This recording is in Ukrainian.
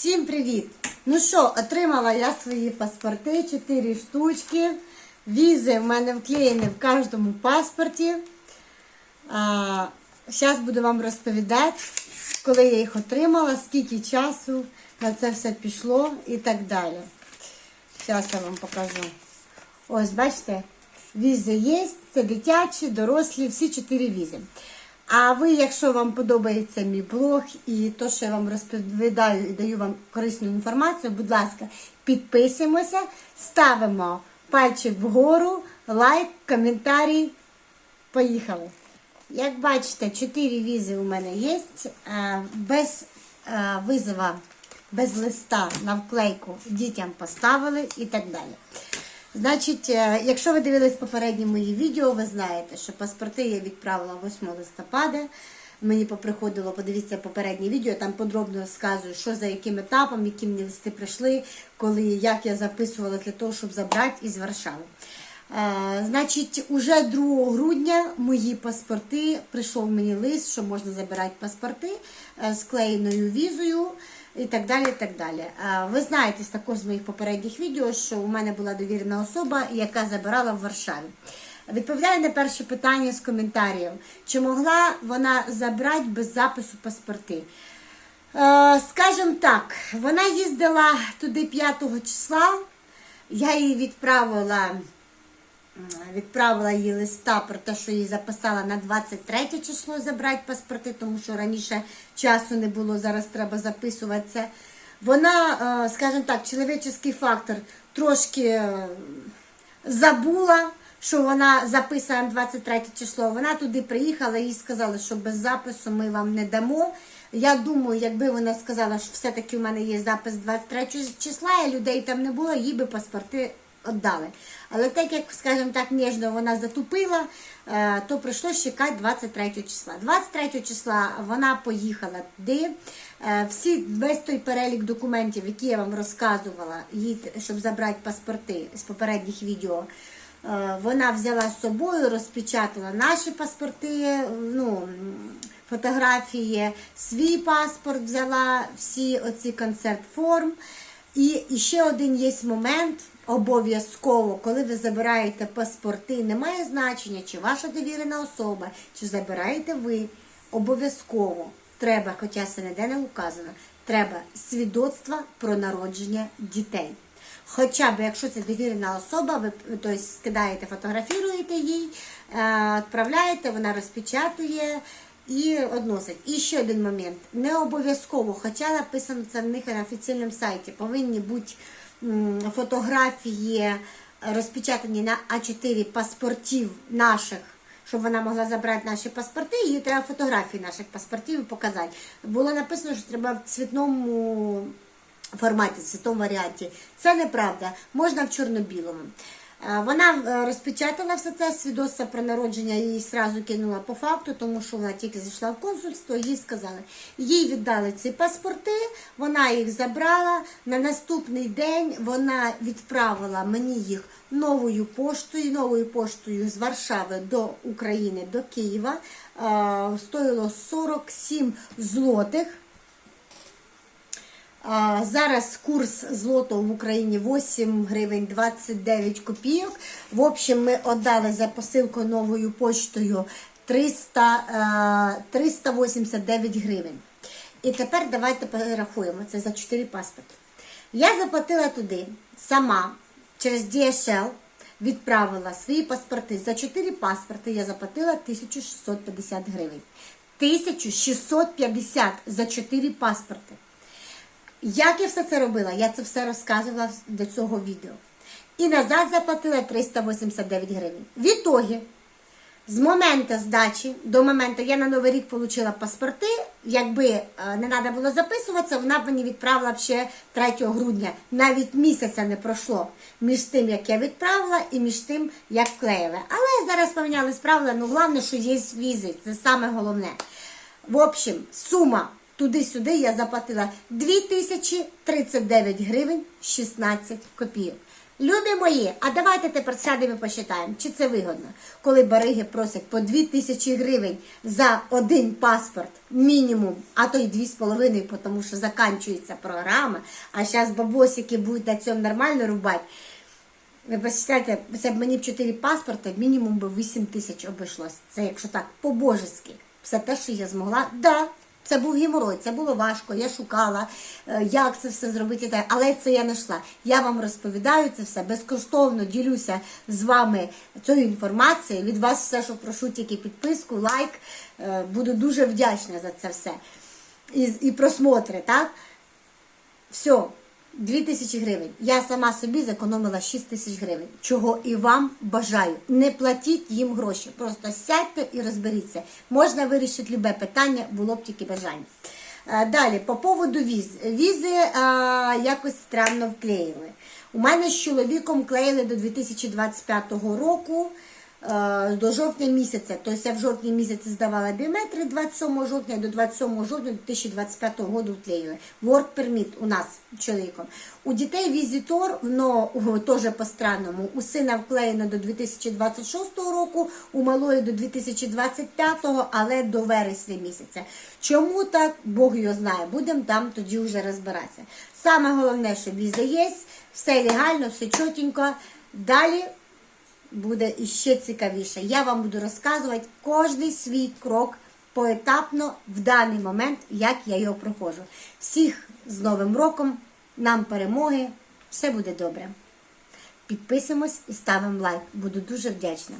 Всім привіт! Ну що, отримала я свої паспорти, 4 штучки. Візи в мене вклеєні в кожному паспорті. Зараз буду вам розповідати, коли я їх отримала, скільки часу на це все пішло і так далі. Зараз я вам покажу. Ось, бачите, візи є, це дитячі, дорослі, всі чотири візи. А ви, якщо вам подобається мій блог і то, що я вам розповідаю і даю вам корисну інформацію, будь ласка, підписуємося, ставимо пальчик вгору, лайк, коментарі. Поїхали. Як бачите, 4 візи у мене є, е, без е, визова, без листа на вклейку дітям поставили і так далі. Значить, е, якщо ви дивились попередні мої відео, ви знаєте, що паспорти я відправила 8 листопада. Мені поприходило, подивіться попереднє відео, там подробно розказую, що за яким етапом, які мені листи прийшли, коли, як я записувала для того, щоб забрати із Варшави. Е, значить, уже 2 грудня мої паспорти прийшов мені лист, що можна забирати паспорти е, з клеєною візою і так далі. і так далі. Ви знаєте також з моїх попередніх відео, що у мене була довірена особа, яка забирала в Варшаві. Відповідаю на перше питання з коментарів, чи могла вона забрати без запису паспорти. Е, Скажімо так, вона їздила туди 5 числа, я її відправила відправила їй листа про те, що її записала на 23 число забрати паспорти, тому що раніше часу не було, зараз треба записуватися. Вона, е, скажімо так, чоловічий фактор трошки е, забула, що вона записана на 23 число. Вона туди приїхала і їй сказали, що без запису ми вам не дамо. Я думаю, якби вона сказала, що все-таки в мене є запис 23 числа, і людей там не було, їй би паспорти віддали. Але так як, скажімо так, ніжно вона затупила, е, то прийшлося чекати 23 числа. 23 числа вона поїхала туди. Е, Всі, весь той перелік документів, які я вам розказувала, їй, щоб забрати паспорти з попередніх відео. е, Вона взяла з собою, розпечатала наші паспорти, ну, фотографії, свій паспорт взяла, всі оці концерт форм. І, ще один є момент, обов'язково, коли ви забираєте паспорти, немає значення, чи ваша довірена особа, чи забираєте ви, обов'язково треба, хоча це ніде не указано, треба свідоцтво про народження дітей. Хоча б, якщо це довірена особа, ви тобто, скидаєте, фотографіруєте їй, е, відправляєте, вона розпечатує і односить. І ще один момент. Не обов'язково, хоча написано це в них на офіційному сайті, повинні бути фотографії розпечатані на А4 паспортів наших. Щоб вона могла забрати наші паспорти, їй треба фотографії наших паспортів показати. Було написано, що треба в цвітному форматі, в цвітному варіанті. Це неправда, можна в чорно-білому. Е, Вона е, розпечатала все це свідоцтво про народження, її сразу кинула по факту, тому що вона тільки зайшла в консульство, їй сказали. Їй віддали ці паспорти, вона їх забрала. На наступний день вона відправила мені їх новою поштою, новою поштою з Варшави до України, до Києва. Е, Стоїло 47 злотих. Зараз курс злотого в Україні 8 гривень 29 копійок. В общем, ми віддали за посилку новою поштою 300, е, 389 гривень. І тепер давайте перерахуємо це за 4 паспорти. Я заплатила туди сама через DHL, відправила свої паспорти. За 4 паспорти я заплатила 1650 гривень. 1650 за 4 паспорти. Як я все це робила? Я це все розказувала до цього відео. І назад заплатила 389 гривень. Відтоді, з моменту здачі до моменту я на Новий рік отримала паспорти. Якби е, не треба було записуватися, вона б мені відправила ще 3 грудня. Навіть місяця не пройшло між тим, як я відправила, і між тим, як вклеїла. Але зараз помінялись правила, ну головне, що є візи, це саме головне. В общем, сума туди-сюди я заплатила 2039 гривень 16 копійок. Любі мої, а давайте тепер сядемо і посчитаємо, чи це вигодно, коли бариги просять по 2 тисячі гривень за один паспорт мінімум, а то й 2,5, тому що закінчується програма, а зараз бабосики будуть на цьому нормально рубати. Ви посчитайте, це б мені б 4 паспорти, мінімум би 8 тисяч обійшлось. Це якщо так, по-божески. Все те, що я змогла. Да, це був геморой, це було важко. Я шукала, е, як це все зробити. Але це я знайшла. Я вам розповідаю це все безкоштовно ділюся з вами цією інформацією. Від вас все, що прошу, тільки підписку, лайк. Е, Буду дуже вдячна за це все. І, і просмотри, так? Все, 2 тисячі гривень. Я сама собі зекономила 6 тисяч гривень. Чого і вам бажаю. Не платіть їм гроші. Просто сядьте і розберіться. Можна вирішити любе питання, було б тільки бажання. Е, Далі, по поводу віз. Візи е, якось странно вклеїли. У мене з чоловіком клеїли до 2025 року. Е, До жовтня місяця, тобто я в жовтні місяці здавала біометри 27 жовтня до 27 жовтня 2025 року вклеїли. Work permit у нас чоловіком. У дітей візитор, но теж по-странному. У сина вклеєно до 2026 року, у малої до 2025, але до вересня місяця. Чому так? Бог його знає. Будемо там тоді вже розбиратися. Саме головне, що віза є, все легально, все чотенько. Далі буде іще цікавіше. Я вам буду розказувати кожний свій крок поетапно в даний момент, як я його проходжу. Всіх з Новим роком, нам перемоги, все буде добре. Підписуємось і ставимо лайк. Буду дуже вдячна.